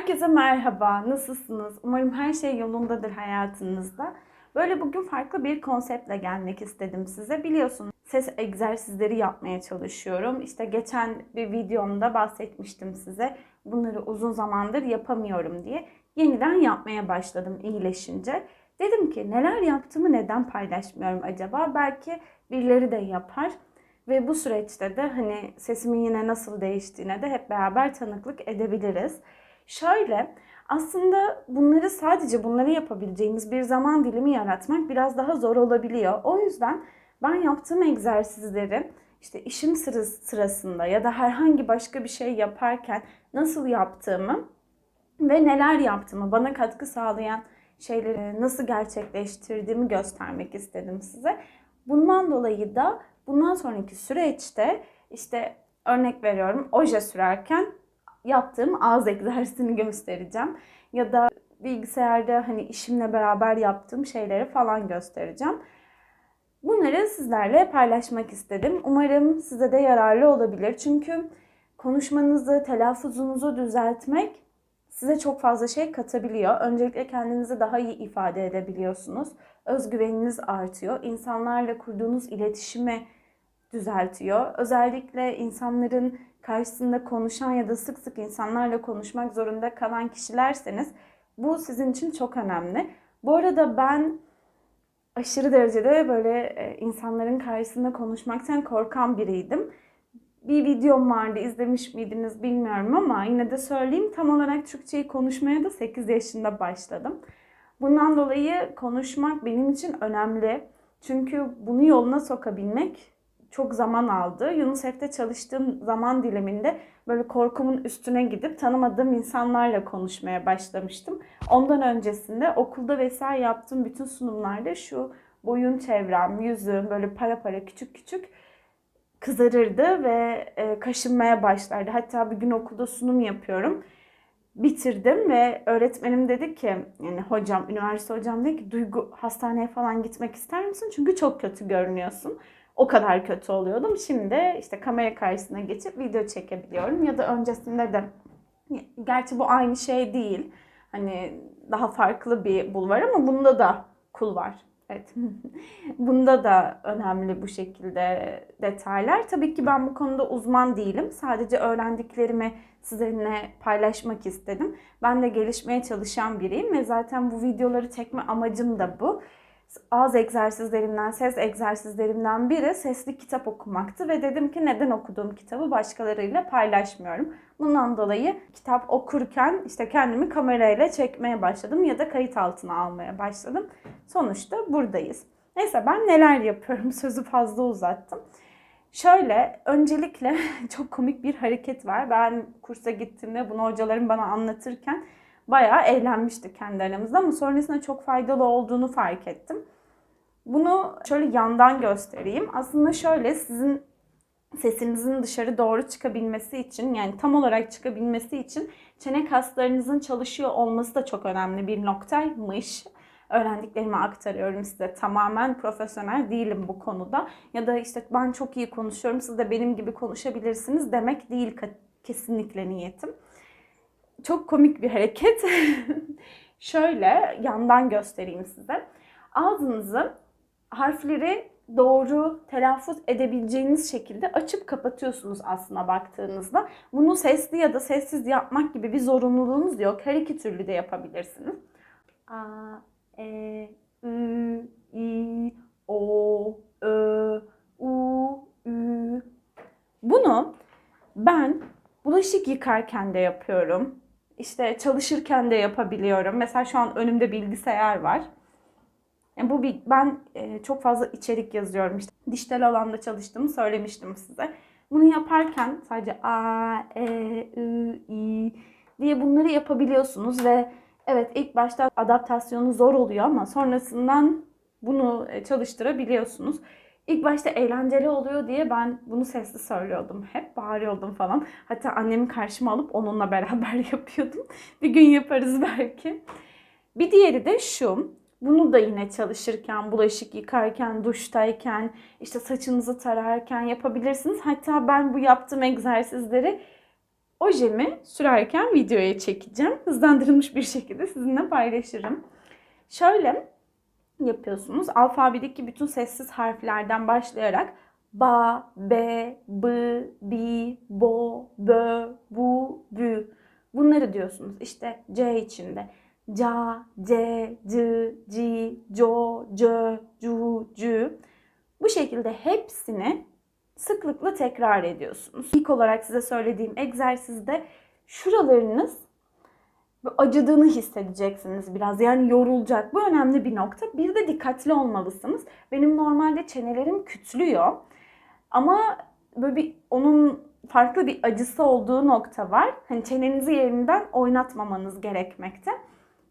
Herkese merhaba, nasılsınız? Umarım her şey yolundadır hayatınızda. Böyle bugün farklı bir konseptle gelmek istedim size. Biliyorsunuz ses egzersizleri yapmaya çalışıyorum. İşte geçen bir videomda bahsetmiştim size. Bunları uzun zamandır yapamıyorum diye. Yeniden yapmaya başladım iyileşince. Dedim ki neler yaptığımı neden paylaşmıyorum acaba? Belki birileri de yapar. Ve bu süreçte de hani sesimin yine nasıl değiştiğine de hep beraber tanıklık edebiliriz. Şöyle aslında bunları sadece bunları yapabileceğimiz bir zaman dilimi yaratmak biraz daha zor olabiliyor. O yüzden ben yaptığım egzersizleri işte işim sırası- sırasında ya da herhangi başka bir şey yaparken nasıl yaptığımı ve neler yaptığımı, bana katkı sağlayan şeyleri nasıl gerçekleştirdiğimi göstermek istedim size. Bundan dolayı da bundan sonraki süreçte işte örnek veriyorum oje sürerken yaptığım ağız egzersizini göstereceğim. Ya da bilgisayarda hani işimle beraber yaptığım şeyleri falan göstereceğim. Bunları sizlerle paylaşmak istedim. Umarım size de yararlı olabilir. Çünkü konuşmanızı, telaffuzunuzu düzeltmek size çok fazla şey katabiliyor. Öncelikle kendinizi daha iyi ifade edebiliyorsunuz. Özgüveniniz artıyor. İnsanlarla kurduğunuz iletişimi düzeltiyor. Özellikle insanların karşısında konuşan ya da sık sık insanlarla konuşmak zorunda kalan kişilerseniz bu sizin için çok önemli. Bu arada ben aşırı derecede böyle e, insanların karşısında konuşmaktan korkan biriydim. Bir videom vardı izlemiş miydiniz bilmiyorum ama yine de söyleyeyim tam olarak Türkçeyi konuşmaya da 8 yaşında başladım. Bundan dolayı konuşmak benim için önemli. Çünkü bunu yoluna sokabilmek çok zaman aldı. UNICEF'te çalıştığım zaman diliminde böyle korkumun üstüne gidip tanımadığım insanlarla konuşmaya başlamıştım. Ondan öncesinde okulda vesaire yaptığım bütün sunumlarda şu boyun çevrem, yüzüm böyle para para küçük küçük kızarırdı ve e, kaşınmaya başlardı. Hatta bir gün okulda sunum yapıyorum. Bitirdim ve öğretmenim dedi ki yani hocam, üniversite hocam dedi ki Duygu hastaneye falan gitmek ister misin? Çünkü çok kötü görünüyorsun. O kadar kötü oluyordum. Şimdi işte kamera karşısına geçip video çekebiliyorum. Ya da öncesinde de gerçi bu aynı şey değil. Hani daha farklı bir bul var ama bunda da kul var. Evet. Bunda da önemli bu şekilde detaylar. Tabii ki ben bu konuda uzman değilim. Sadece öğrendiklerimi sizinle paylaşmak istedim. Ben de gelişmeye çalışan biriyim ve zaten bu videoları çekme amacım da bu ağız egzersizlerimden, ses egzersizlerimden biri sesli kitap okumaktı ve dedim ki neden okuduğum kitabı başkalarıyla paylaşmıyorum. Bundan dolayı kitap okurken işte kendimi kamerayla çekmeye başladım ya da kayıt altına almaya başladım. Sonuçta buradayız. Neyse ben neler yapıyorum sözü fazla uzattım. Şöyle öncelikle çok komik bir hareket var. Ben kursa gittiğimde bunu hocalarım bana anlatırken bayağı eğlenmiştik kendi aramızda ama sonrasında çok faydalı olduğunu fark ettim. Bunu şöyle yandan göstereyim. Aslında şöyle sizin sesinizin dışarı doğru çıkabilmesi için yani tam olarak çıkabilmesi için çene kaslarınızın çalışıyor olması da çok önemli bir noktaymış. Öğrendiklerimi aktarıyorum size. Tamamen profesyonel değilim bu konuda. Ya da işte ben çok iyi konuşuyorum siz de benim gibi konuşabilirsiniz demek değil kesinlikle niyetim çok komik bir hareket. Şöyle yandan göstereyim size. Ağzınızı harfleri doğru telaffuz edebileceğiniz şekilde açıp kapatıyorsunuz aslına baktığınızda. Bunu sesli ya da sessiz yapmak gibi bir zorunluluğunuz yok. Her iki türlü de yapabilirsiniz. A, E, Ü, İ, O, Ö, U, Ü. Bunu ben bulaşık yıkarken de yapıyorum işte çalışırken de yapabiliyorum. Mesela şu an önümde bilgisayar var. Yani bu bir, ben e, çok fazla içerik yazıyorum. İşte dijital alanda çalıştığımı söylemiştim size. Bunu yaparken sadece a, e, ü, i diye bunları yapabiliyorsunuz ve evet ilk başta adaptasyonu zor oluyor ama sonrasından bunu e, çalıştırabiliyorsunuz. İlk başta eğlenceli oluyor diye ben bunu sesli söylüyordum. Hep bağırıyordum falan. Hatta annemi karşıma alıp onunla beraber yapıyordum. Bir gün yaparız belki. Bir diğeri de şu. Bunu da yine çalışırken, bulaşık yıkarken, duştayken, işte saçınızı tararken yapabilirsiniz. Hatta ben bu yaptığım egzersizleri ojemi sürerken videoya çekeceğim. Hızlandırılmış bir şekilde sizinle paylaşırım. Şöyle yapıyorsunuz. Alfabedeki bütün sessiz harflerden başlayarak ba, be, b, bi, bo, bö, bu, bü. Bunları diyorsunuz. İşte C içinde. Ca, C, C, C, Co, Cö, Cu, Cü. Bu şekilde hepsini sıklıkla tekrar ediyorsunuz. İlk olarak size söylediğim egzersizde şuralarınız acıdığını hissedeceksiniz biraz. Yani yorulacak. Bu önemli bir nokta. Bir de dikkatli olmalısınız. Benim normalde çenelerim kütlüyor. Ama böyle bir onun farklı bir acısı olduğu nokta var. Hani çenenizi yerinden oynatmamanız gerekmekte.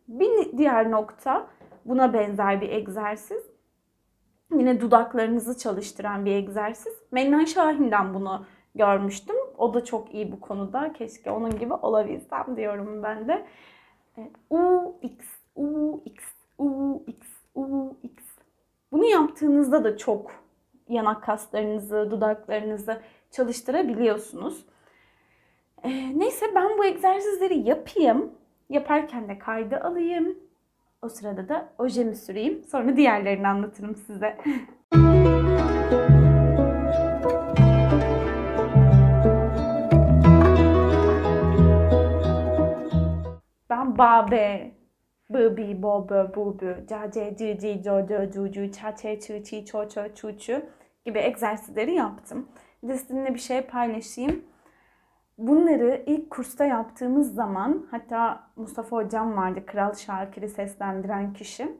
Bir diğer nokta buna benzer bir egzersiz. Yine dudaklarınızı çalıştıran bir egzersiz. Mennan Şahin'den bunu görmüştüm. O da çok iyi bu konuda. Keşke onun gibi olabilsem diyorum ben de. E, U, X, U, X, U, X, U, X. Bunu yaptığınızda da çok yanak kaslarınızı, dudaklarınızı çalıştırabiliyorsunuz. E, neyse ben bu egzersizleri yapayım. Yaparken de kaydı alayım. O sırada da ojemi süreyim. Sonra diğerlerini anlatırım size. ci co co cu cu, ça çe çı çi ço ço çu çu gibi egzersizleri yaptım. Bir sizinle bir şey paylaşayım. Bunları ilk kursta yaptığımız zaman hatta Mustafa hocam vardı Kral Şakir'i seslendiren kişi.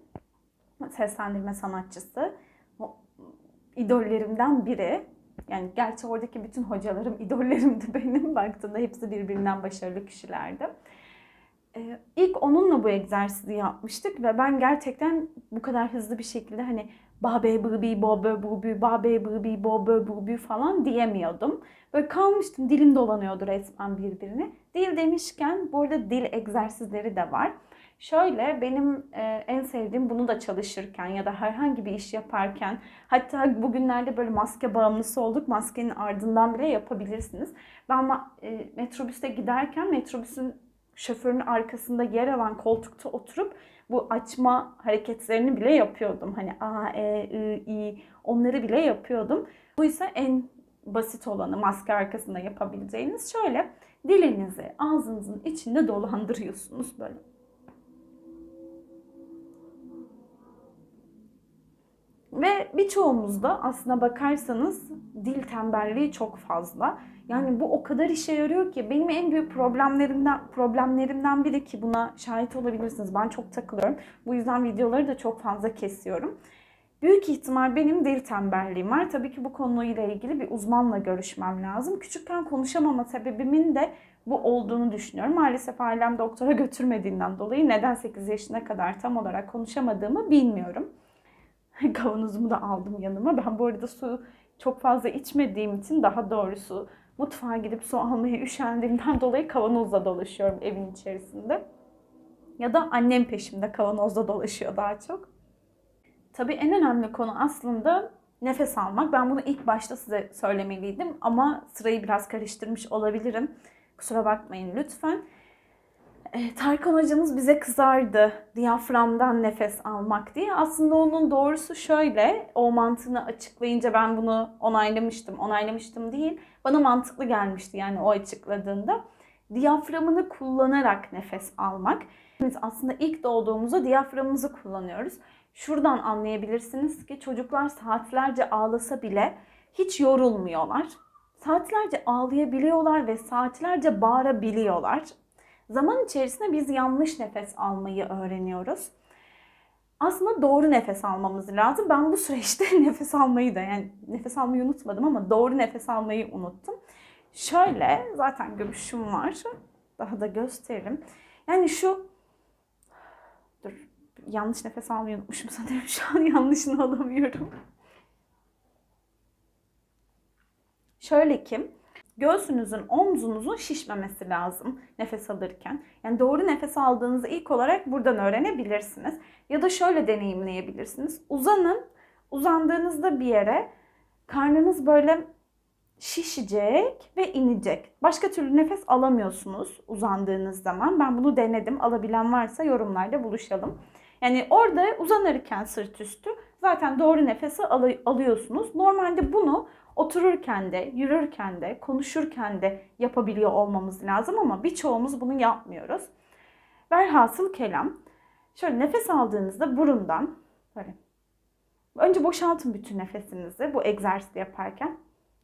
Seslendirme sanatçısı. O, idollerimden biri. Yani gerçi oradaki bütün hocalarım idollerimdi benim. Baktığımda hepsi birbirinden başarılı kişilerdi. Ee, ilk onunla bu egzersizi yapmıştık ve ben gerçekten bu kadar hızlı bir şekilde hani ba be bı bi bo bö bu bü ba be bı bi bo bö bu bü falan diyemiyordum. Böyle kalmıştım dilim dolanıyordu resmen birbirine. Dil demişken burada dil egzersizleri de var. Şöyle benim e, en sevdiğim bunu da çalışırken ya da herhangi bir iş yaparken hatta bugünlerde böyle maske bağımlısı olduk. Maskenin ardından bile yapabilirsiniz. Ben e, metrobüste giderken metrobüsün şoförün arkasında yer alan koltukta oturup bu açma hareketlerini bile yapıyordum. Hani A, E, I, I onları bile yapıyordum. Bu ise en basit olanı maske arkasında yapabileceğiniz şöyle dilinizi ağzınızın içinde dolandırıyorsunuz böyle. Ve birçoğumuzda aslına bakarsanız dil tembelliği çok fazla. Yani bu o kadar işe yarıyor ki benim en büyük problemlerimden problemlerimden biri ki buna şahit olabilirsiniz. Ben çok takılıyorum. Bu yüzden videoları da çok fazla kesiyorum. Büyük ihtimal benim dil tembelliğim var. Tabii ki bu konuyla ilgili bir uzmanla görüşmem lazım. Küçükken konuşamama sebebimin de bu olduğunu düşünüyorum. Maalesef ailem doktora götürmediğinden dolayı neden 8 yaşına kadar tam olarak konuşamadığımı bilmiyorum. Kavanozumu da aldım yanıma. Ben bu arada su çok fazla içmediğim için daha doğrusu mutfağa gidip su almaya üşendiğimden dolayı kavanozla dolaşıyorum evin içerisinde. Ya da annem peşimde kavanozla dolaşıyor daha çok. Tabii en önemli konu aslında nefes almak. Ben bunu ilk başta size söylemeliydim ama sırayı biraz karıştırmış olabilirim. Kusura bakmayın lütfen. E, Tarkan hocamız bize kızardı diyaframdan nefes almak diye. Aslında onun doğrusu şöyle, o mantığını açıklayınca ben bunu onaylamıştım. Onaylamıştım değil, bana mantıklı gelmişti yani o açıkladığında. Diyaframını kullanarak nefes almak. Biz aslında ilk doğduğumuzda diyaframımızı kullanıyoruz. Şuradan anlayabilirsiniz ki çocuklar saatlerce ağlasa bile hiç yorulmuyorlar. Saatlerce ağlayabiliyorlar ve saatlerce bağırabiliyorlar. Zaman içerisinde biz yanlış nefes almayı öğreniyoruz. Aslında doğru nefes almamız lazım. Ben bu süreçte nefes almayı da yani nefes almayı unutmadım ama doğru nefes almayı unuttum. Şöyle zaten göbüşüm var. Daha da gösteririm. Yani şu dur yanlış nefes almayı unutmuşum sanırım. Şu an yanlışını alamıyorum. Şöyle ki göğsünüzün, omzunuzun şişmemesi lazım nefes alırken. Yani doğru nefes aldığınızı ilk olarak buradan öğrenebilirsiniz. Ya da şöyle deneyimleyebilirsiniz. Uzanın, uzandığınızda bir yere karnınız böyle şişecek ve inecek. Başka türlü nefes alamıyorsunuz uzandığınız zaman. Ben bunu denedim. Alabilen varsa yorumlarda buluşalım. Yani orada uzanırken sırt üstü zaten doğru nefesi al- alıyorsunuz. Normalde bunu otururken de, yürürken de, konuşurken de yapabiliyor olmamız lazım ama birçoğumuz bunu yapmıyoruz. Velhasıl kelam. Şöyle nefes aldığınızda burundan böyle önce boşaltın bütün nefesinizi bu egzersizi yaparken.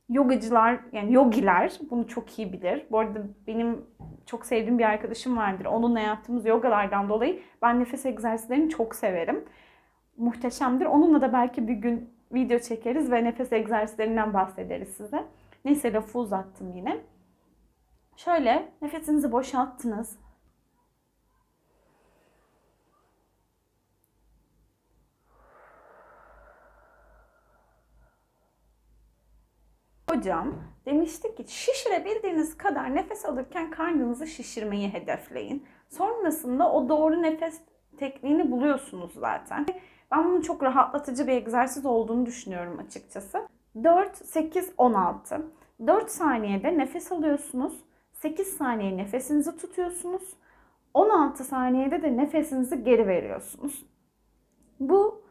Yogacılar yani yogiler bunu çok iyi bilir. Bu arada benim çok sevdiğim bir arkadaşım vardır. Onunla yaptığımız yogalardan dolayı ben nefes egzersizlerini çok severim. Muhteşemdir. Onunla da belki bir gün video çekeriz ve nefes egzersizlerinden bahsederiz size. Neyse lafı uzattım yine. Şöyle nefesinizi boşalttınız. Hocam demişti ki şişirebildiğiniz kadar nefes alırken karnınızı şişirmeyi hedefleyin. Sonrasında o doğru nefes tekniğini buluyorsunuz zaten. Ben bunun çok rahatlatıcı bir egzersiz olduğunu düşünüyorum açıkçası. 4, 8, 16. 4 saniyede nefes alıyorsunuz. 8 saniye nefesinizi tutuyorsunuz. 16 saniyede de nefesinizi geri veriyorsunuz. Bu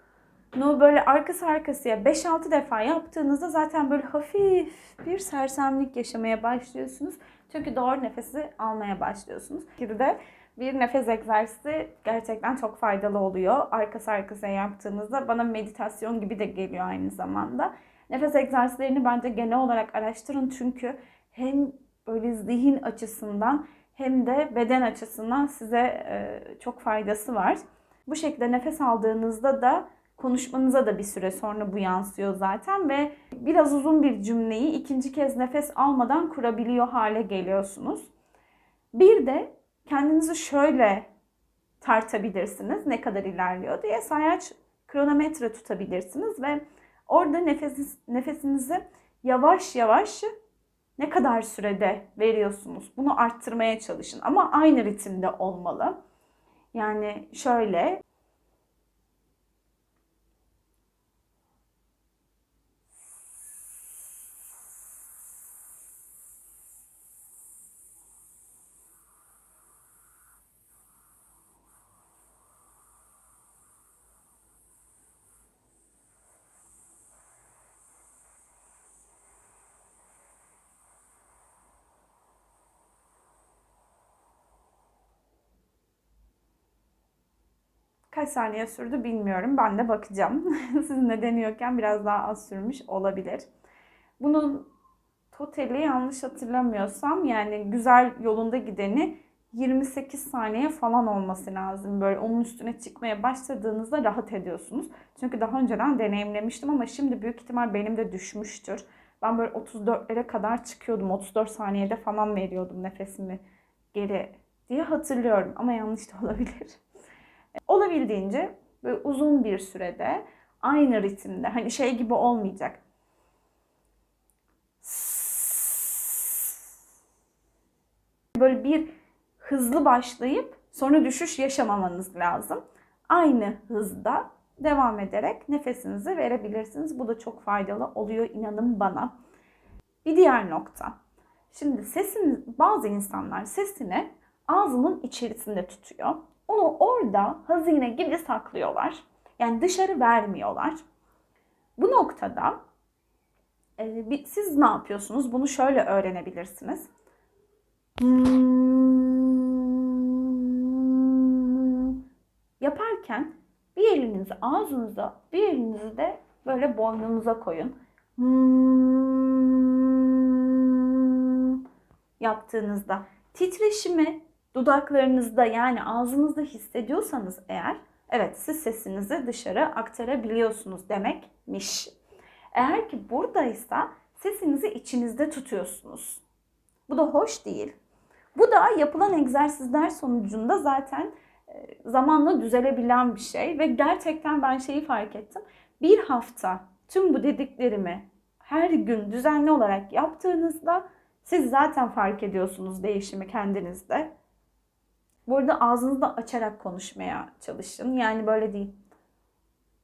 bunu böyle arkası arkasıya 5-6 defa yaptığınızda zaten böyle hafif bir sersemlik yaşamaya başlıyorsunuz. Çünkü doğru nefesi almaya başlıyorsunuz. Bir de bir nefes egzersizi gerçekten çok faydalı oluyor. Arkası arkasıya yaptığınızda bana meditasyon gibi de geliyor aynı zamanda. Nefes egzersizlerini bence genel olarak araştırın çünkü hem böyle zihin açısından hem de beden açısından size çok faydası var. Bu şekilde nefes aldığınızda da konuşmanıza da bir süre sonra bu yansıyor zaten ve biraz uzun bir cümleyi ikinci kez nefes almadan kurabiliyor hale geliyorsunuz. Bir de kendinizi şöyle tartabilirsiniz ne kadar ilerliyor diye sayaç kronometre tutabilirsiniz ve orada nefes, nefesinizi yavaş yavaş ne kadar sürede veriyorsunuz bunu arttırmaya çalışın ama aynı ritimde olmalı. Yani şöyle Kaç saniye sürdü bilmiyorum. Ben de bakacağım. Sizinle deniyorken biraz daha az sürmüş olabilir. Bunun totali yanlış hatırlamıyorsam yani güzel yolunda gideni 28 saniye falan olması lazım. Böyle onun üstüne çıkmaya başladığınızda rahat ediyorsunuz. Çünkü daha önceden deneyimlemiştim ama şimdi büyük ihtimal benim de düşmüştür. Ben böyle 34'lere kadar çıkıyordum. 34 saniyede falan veriyordum nefesimi geri diye hatırlıyorum ama yanlış da olabilir. Olabildiğince böyle uzun bir sürede aynı ritimde hani şey gibi olmayacak. Böyle bir hızlı başlayıp sonra düşüş yaşamamanız lazım. Aynı hızda devam ederek nefesinizi verebilirsiniz. Bu da çok faydalı oluyor inanın bana. Bir diğer nokta. Şimdi sesini bazı insanlar sesini ağzının içerisinde tutuyor. Onu orada hazine gibi saklıyorlar. Yani dışarı vermiyorlar. Bu noktada e, siz ne yapıyorsunuz? Bunu şöyle öğrenebilirsiniz. Yaparken bir elinizi ağzınıza, bir elinizi de böyle boynunuza koyun. Yaptığınızda titreşimi dudaklarınızda yani ağzınızda hissediyorsanız eğer evet siz sesinizi dışarı aktarabiliyorsunuz demekmiş. Eğer ki buradaysa sesinizi içinizde tutuyorsunuz. Bu da hoş değil. Bu da yapılan egzersizler sonucunda zaten zamanla düzelebilen bir şey ve gerçekten ben şeyi fark ettim. Bir hafta tüm bu dediklerimi her gün düzenli olarak yaptığınızda siz zaten fark ediyorsunuz değişimi kendinizde. Bu arada ağzınızı da açarak konuşmaya çalışın. Yani böyle değil.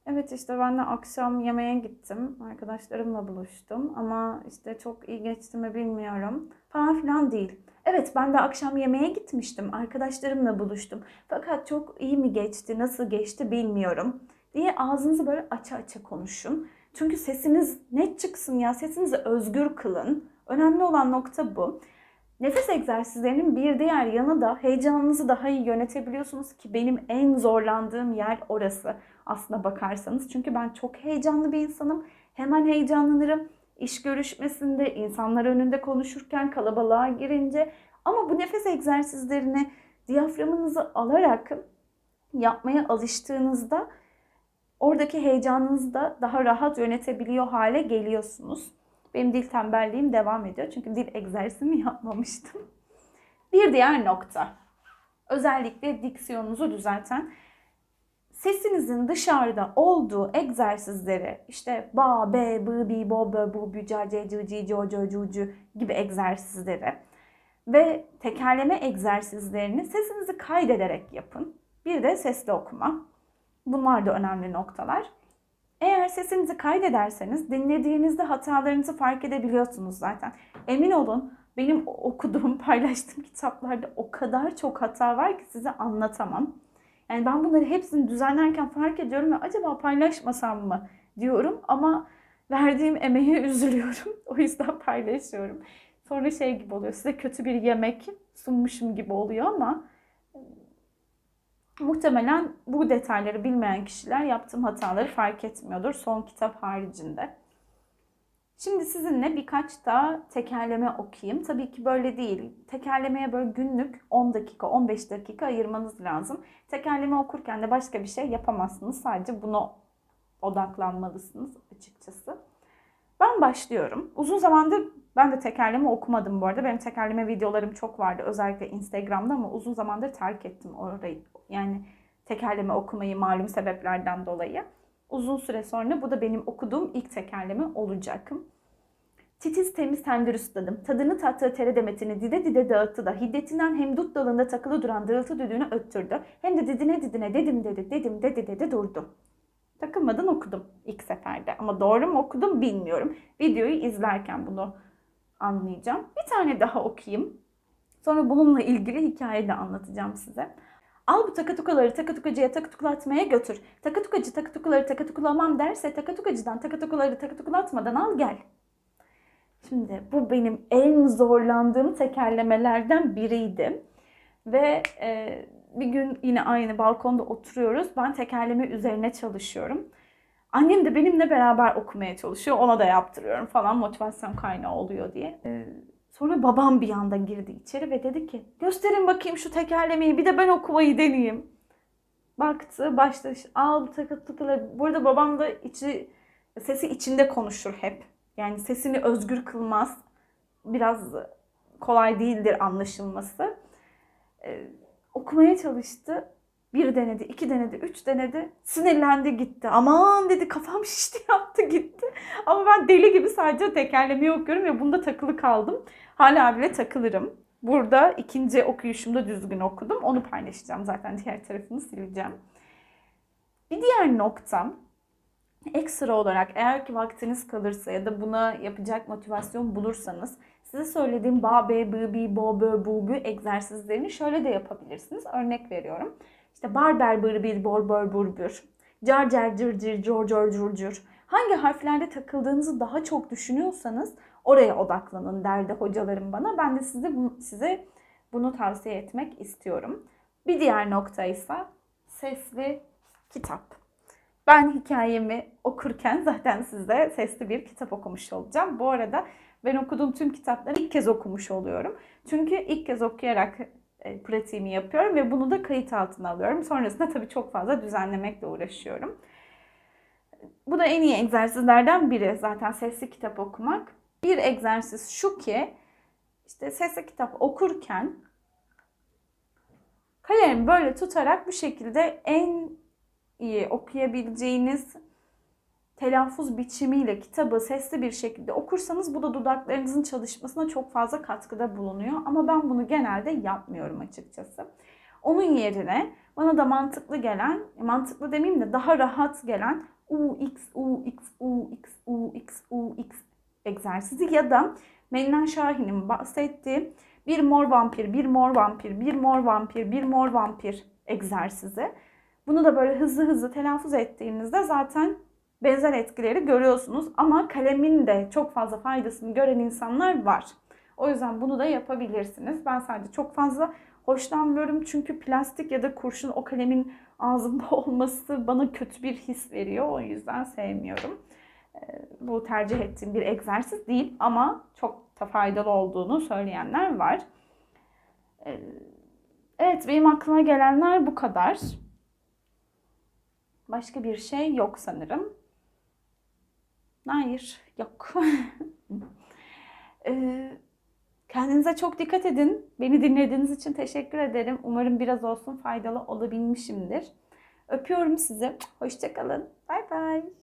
Evet işte ben de akşam yemeğe gittim. Arkadaşlarımla buluştum ama işte çok iyi geçti mi bilmiyorum. Falan filan değil. Evet ben de akşam yemeğe gitmiştim. Arkadaşlarımla buluştum. Fakat çok iyi mi geçti, nasıl geçti bilmiyorum diye ağzınızı böyle aça aça konuşun. Çünkü sesiniz net çıksın ya. Sesinizi özgür kılın. Önemli olan nokta bu. Nefes egzersizlerinin bir diğer yanı da heyecanınızı daha iyi yönetebiliyorsunuz ki benim en zorlandığım yer orası aslına bakarsanız. Çünkü ben çok heyecanlı bir insanım. Hemen heyecanlanırım. İş görüşmesinde, insanlar önünde konuşurken, kalabalığa girince. Ama bu nefes egzersizlerini diyaframınızı alarak yapmaya alıştığınızda oradaki heyecanınızı da daha rahat yönetebiliyor hale geliyorsunuz. Benim dil tembelliğim devam ediyor. Çünkü dil egzersizimi yapmamıştım. Bir diğer nokta. Özellikle diksiyonunuzu düzelten sesinizin dışarıda olduğu egzersizleri işte ba, be, bı, bi, bo, bö, bu, bü, ca, ce, cı, ci, co, co, cu, cu gibi egzersizleri ve tekerleme egzersizlerini sesinizi kaydederek yapın. Bir de sesli okuma. Bunlar da önemli noktalar. Eğer sesinizi kaydederseniz dinlediğinizde hatalarınızı fark edebiliyorsunuz zaten. Emin olun benim okuduğum, paylaştığım kitaplarda o kadar çok hata var ki size anlatamam. Yani ben bunları hepsini düzenlerken fark ediyorum ve acaba paylaşmasam mı diyorum ama verdiğim emeğe üzülüyorum. o yüzden paylaşıyorum. Sonra şey gibi oluyor. Size kötü bir yemek sunmuşum gibi oluyor ama muhtemelen bu detayları bilmeyen kişiler yaptığım hataları fark etmiyordur son kitap haricinde. Şimdi sizinle birkaç da tekerleme okuyayım. Tabii ki böyle değil. Tekerlemeye böyle günlük 10 dakika, 15 dakika ayırmanız lazım. Tekerleme okurken de başka bir şey yapamazsınız. Sadece buna odaklanmalısınız açıkçası. Ben başlıyorum. Uzun zamandır ben de tekerleme okumadım bu arada. Benim tekerleme videolarım çok vardı özellikle Instagram'da ama uzun zamandır terk ettim orayı. Yani tekerleme okumayı malum sebeplerden dolayı. Uzun süre sonra bu da benim okuduğum ilk tekerleme olacak. Titiz temiz tendir üstadım. Tadını tattığı tere demetini dide dide dağıttı da hiddetinden hem dut dalında takılı duran dırıltı düdüğünü öttürdü. Hem de didine didine dedim dedi dedim dedi dedi durdu. Takılmadan okudum ilk seferde ama doğru mu okudum bilmiyorum. Videoyu izlerken bunu anlayacağım. Bir tane daha okuyayım. Sonra bununla ilgili hikaye de anlatacağım size. Al bu takatukaları takatukacıya takatuklatmaya götür. Takatukacı takatukaları takatukulamam derse takatukacıdan takatukaları takatukulatmadan al gel. Şimdi bu benim en zorlandığım tekerlemelerden biriydi. Ve e, bir gün yine aynı balkonda oturuyoruz. Ben tekerleme üzerine çalışıyorum. Annem de benimle beraber okumaya çalışıyor. Ona da yaptırıyorum falan motivasyon kaynağı oluyor diye. Ee, sonra babam bir anda girdi içeri ve dedi ki gösterin bakayım şu tekerlemeyi bir de ben okumayı deneyeyim. Baktı başta al takı takılı. Burada babam da içi sesi içinde konuşur hep. Yani sesini özgür kılmaz. Biraz kolay değildir anlaşılması. Ee, okumaya çalıştı. Bir denedi, iki denedi, üç denedi. Sinirlendi gitti. Aman dedi kafam şişti yaptı gitti. Ama ben deli gibi sadece tekerlemeyi okuyorum ve bunda takılı kaldım. Hala bile takılırım. Burada ikinci okuyuşumda düzgün okudum. Onu paylaşacağım zaten diğer tarafını sileceğim. Bir diğer noktam ekstra olarak eğer ki vaktiniz kalırsa ya da buna yapacak motivasyon bulursanız size söylediğim ba, be, bı, bi, bo, bö, bu, bü egzersizlerini şöyle de yapabilirsiniz. Örnek veriyorum. İşte barber bır bir bor bor bur bür. Car car cır cır cor cor cur cur. Hangi harflerde takıldığınızı daha çok düşünüyorsanız oraya odaklanın derdi hocalarım bana. Ben de size size bunu tavsiye etmek istiyorum. Bir diğer nokta ise sesli kitap. Ben hikayemi okurken zaten size sesli bir kitap okumuş olacağım. Bu arada ben okuduğum tüm kitapları ilk kez okumuş oluyorum. Çünkü ilk kez okuyarak e, pratiğimi yapıyorum ve bunu da kayıt altına alıyorum. Sonrasında tabii çok fazla düzenlemekle uğraşıyorum. Bu da en iyi egzersizlerden biri zaten sesli kitap okumak. Bir egzersiz şu ki işte sesli kitap okurken kalemi böyle tutarak bu şekilde en iyi okuyabileceğiniz telaffuz biçimiyle kitabı sesli bir şekilde okursanız bu da dudaklarınızın çalışmasına çok fazla katkıda bulunuyor. Ama ben bunu genelde yapmıyorum açıkçası. Onun yerine Bana da mantıklı gelen, mantıklı demeyeyim de daha rahat gelen UX, UX, UX, UX, UX egzersizi ya da Mennan Şahin'in bahsettiği bir mor vampir, bir mor vampir, bir mor vampir, bir mor vampir egzersizi. Bunu da böyle hızlı hızlı telaffuz ettiğinizde zaten benzer etkileri görüyorsunuz. Ama kalemin de çok fazla faydasını gören insanlar var. O yüzden bunu da yapabilirsiniz. Ben sadece çok fazla hoşlanmıyorum çünkü plastik ya da kurşun o kalemin ağzımda olması bana kötü bir his veriyor. O yüzden sevmiyorum. Ee, Bu tercih ettiğim bir egzersiz değil ama çok da faydalı olduğunu söyleyenler var. Ee, Evet benim aklıma gelenler bu kadar. Başka bir şey yok sanırım. Hayır, yok. Ee, Kendinize çok dikkat edin. Beni dinlediğiniz için teşekkür ederim. Umarım biraz olsun faydalı olabilmişimdir. Öpüyorum sizi. Hoşçakalın. Bay bay.